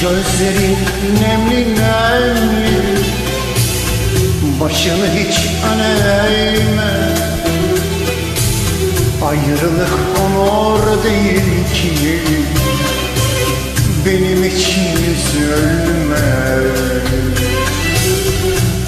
Gözlerin nemli nemli Başını hiç öne eğme. Ayrılık onur değil ki Benim için üzülme.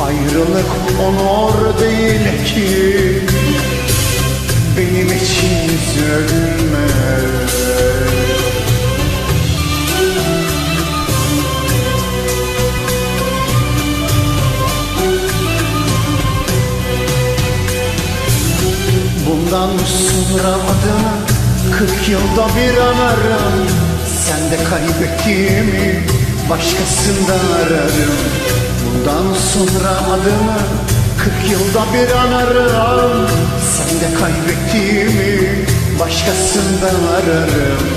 Ayrılık onur değil ki Benim için üzülme Bundan sonra adını kırk yılda bir anarım. Sen de kaybettiğimi başkasından ararım. Bundan sonra adını kırk yılda bir anarım. Sen de kaybettiğimi başkasından ararım.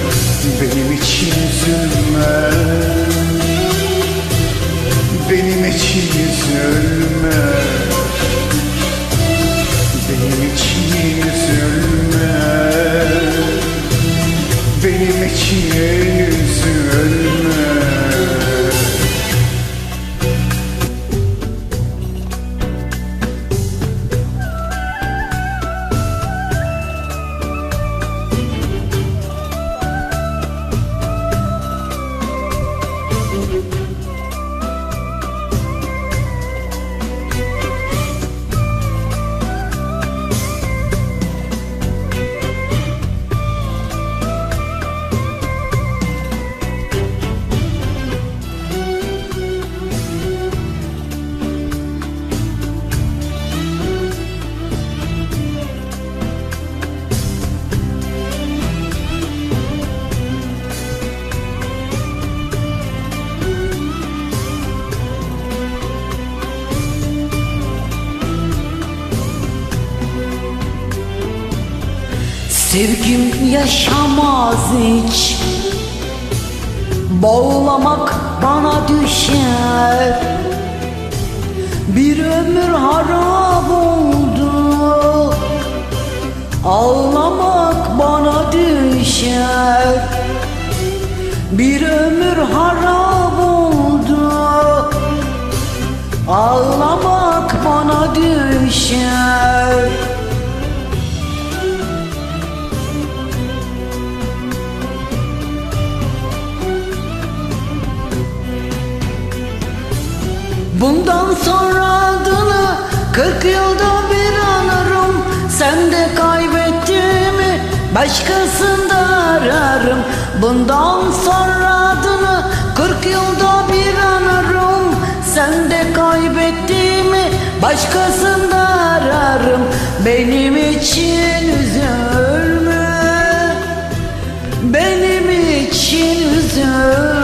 Benim için üzülme Benim için Sevgim yaşamaz hiç. Bağlamak bana düşer. Bir ömür harap oldu. Ağlamak bana düşer. Bir ömür harap oldu. Ağlamak bana düşer Bundan sonra adını kırk yılda bir anarım Sen de kaybettiğimi başkasında ararım. Bundan sonra adını kırk yılda bir anarım Sen de kaybettiğimi başkasında ararım. Benim için üzülme. Benim için üzülme